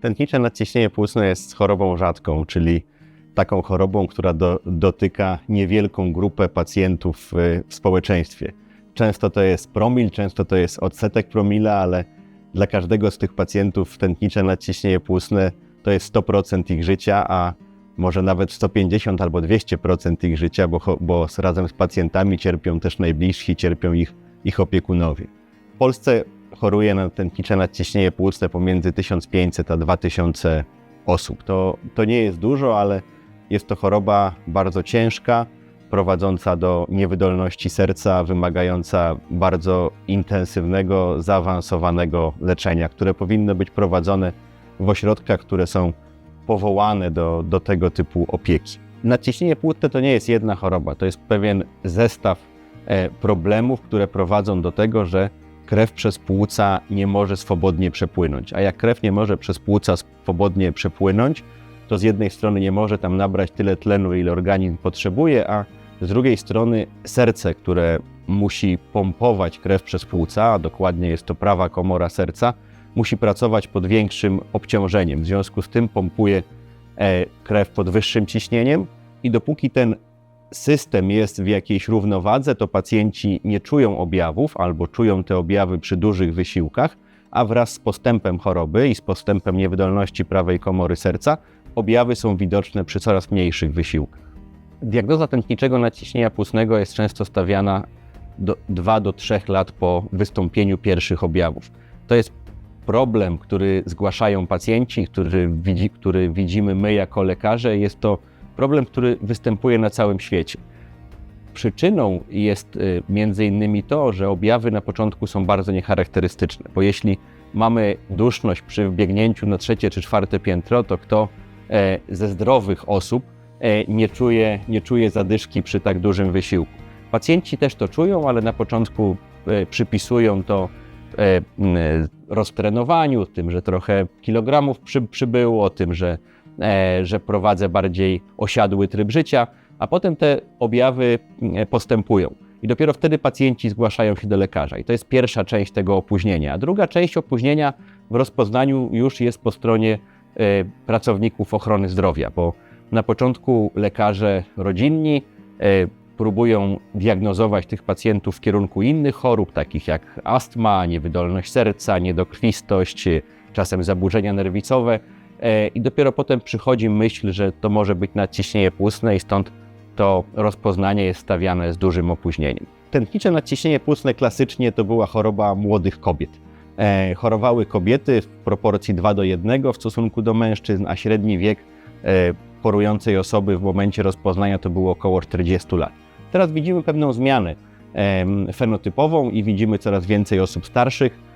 Tętnicze nadciśnienie płucne jest chorobą rzadką, czyli taką chorobą, która do, dotyka niewielką grupę pacjentów w, w społeczeństwie. Często to jest promil, często to jest odsetek promila, ale dla każdego z tych pacjentów tętnicze nadciśnienie płucne to jest 100% ich życia, a może nawet 150 albo 200% ich życia, bo, bo razem z pacjentami cierpią też najbliżsi, cierpią ich, ich opiekunowie. W Polsce choruje na tętnicze nadciśnienie płucne pomiędzy 1500 a 2000 osób. To, to nie jest dużo, ale jest to choroba bardzo ciężka, prowadząca do niewydolności serca, wymagająca bardzo intensywnego, zaawansowanego leczenia, które powinno być prowadzone w ośrodkach, które są powołane do, do tego typu opieki. Nadciśnienie płucne to nie jest jedna choroba, to jest pewien zestaw e, problemów, które prowadzą do tego, że krew przez płuca nie może swobodnie przepłynąć. A jak krew nie może przez płuca swobodnie przepłynąć, to z jednej strony nie może tam nabrać tyle tlenu, ile organizm potrzebuje, a z drugiej strony serce, które musi pompować krew przez płuca, a dokładnie jest to prawa komora serca, musi pracować pod większym obciążeniem. W związku z tym pompuje e, krew pod wyższym ciśnieniem i dopóki ten system jest w jakiejś równowadze, to pacjenci nie czują objawów albo czują te objawy przy dużych wysiłkach, a wraz z postępem choroby i z postępem niewydolności prawej komory serca objawy są widoczne przy coraz mniejszych wysiłkach. Diagnoza tętniczego nadciśnienia płucnego jest często stawiana do 2 do 3 lat po wystąpieniu pierwszych objawów. To jest problem, który zgłaszają pacjenci, który, widzi, który widzimy my jako lekarze. Jest to problem, który występuje na całym świecie. Przyczyną jest y, między innymi to, że objawy na początku są bardzo niecharakterystyczne, bo jeśli mamy duszność przy wbiegnięciu na trzecie czy czwarte piętro, to kto e, ze zdrowych osób e, nie czuje, nie czuje zadyszki przy tak dużym wysiłku. Pacjenci też to czują, ale na początku e, przypisują to roztrenowaniu, tym, że trochę kilogramów przy, przybyło, tym, że, że prowadzę bardziej osiadły tryb życia, a potem te objawy e, postępują. I dopiero wtedy pacjenci zgłaszają się do lekarza. I to jest pierwsza część tego opóźnienia. A druga część opóźnienia w rozpoznaniu już jest po stronie e, pracowników ochrony zdrowia, bo na początku lekarze rodzinni e, próbują diagnozować tych pacjentów w kierunku innych chorób, takich jak astma, niewydolność serca, niedokrwistość, e, czasem zaburzenia nerwicowe. E, I dopiero potem przychodzi myśl, że to może być nadciśnienie płucne i stąd to rozpoznanie jest stawiane z dużym opóźnieniem. Tętnicze nadciśnienie płucne klasycznie to była choroba młodych kobiet. E, chorowały kobiety w proporcji 2 do 1 w stosunku do mężczyzn, a średni wiek e, chorującej osoby w momencie rozpoznania to było około 40 lat. Teraz widzimy pewną zmianę em, fenotypową i widzimy coraz więcej osób starszych e,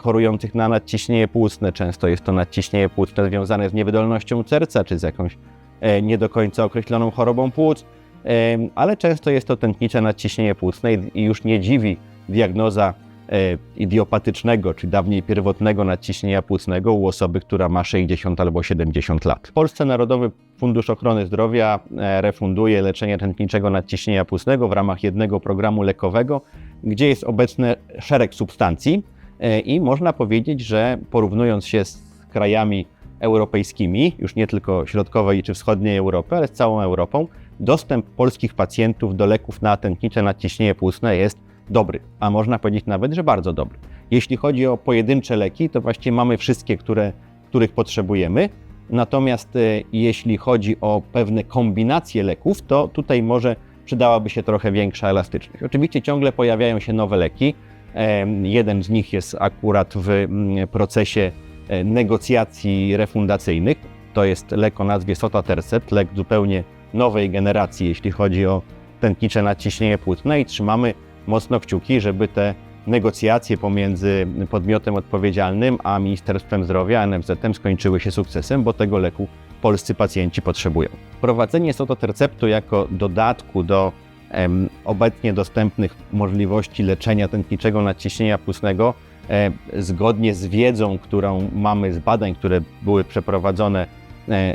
chorujących na nadciśnienie płucne. Często jest to nadciśnienie płucne związane z niewydolnością serca czy z jakąś e, nie do końca określoną chorobą płuc, em, ale często jest to tętnicze nadciśnienie płucne i- już nie dziwi diagnoza e, idiopatycznego, czy dawniej pierwotnego nadciśnienia płucnego u osoby, która ma 60 albo 70 lat. W Polsce Narodowy Fundusz Ochrony Zdrowia e, refunduje leczenie tętniczego nadciśnienia płucnego w ramach jednego programu lekowego, gdzie jest obecny szereg substancji e, i można powiedzieć, że porównując się z krajami europejskimi, już nie tylko środkowej czy wschodniej Europy, ale z całą Europą, dostęp polskich pacjentów do leków na tętnicze nadciśnienie płucne jest dobry, a można powiedzieć nawet, że bardzo dobry. Jeśli chodzi o pojedyncze leki, to właściwie mamy wszystkie, które, których potrzebujemy. Natomiast e, jeśli chodzi o pewne kombinacje leków, to tutaj może przydałaby się trochę większa elastyczność. Oczywiście ciągle pojawiają się nowe leki. Jeden z nich jest akurat w mm, procesie e, negocjacji refundacyjnych. To jest lek o nazwie Sotatercept, lek zupełnie nowej generacji, jeśli chodzi o tętnicze nadciśnienie płucne i trzymamy mocno kciuki, żeby te negocjacje pomiędzy podmiotem odpowiedzialnym a Ministerstwem Zdrowia, NFZ-em skończyły się sukcesem, bo tego leku polscy pacjenci potrzebują. Wprowadzenie sototerceptu jako dodatku do obecnie dostępnych możliwości leczenia tętniczego nadciśnienia płucnego zgodnie z wiedzą, którą mamy z badań, które były przeprowadzone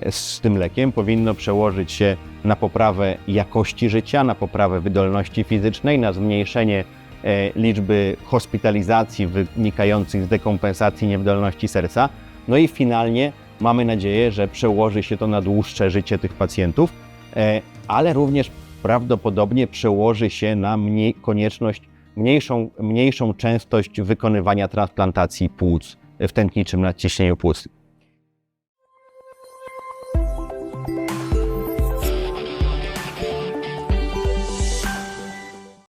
z tym lekiem, powinno przełożyć się na poprawę jakości życia, na poprawę wydolności fizycznej, na zmniejszenie e, liczby hospitalizacji wynikających z dekompensacji niewydolności serca, No i finalnie mamy nadzieję, że przełoży się to na dłuższe życie tych pacjentów, e, ale również prawdopodobnie przełoży się na mniej, konieczność, mniejszą, mniejszą częstość wykonywania transplantacji płuc w tętniczym nadciśnieniu płuc.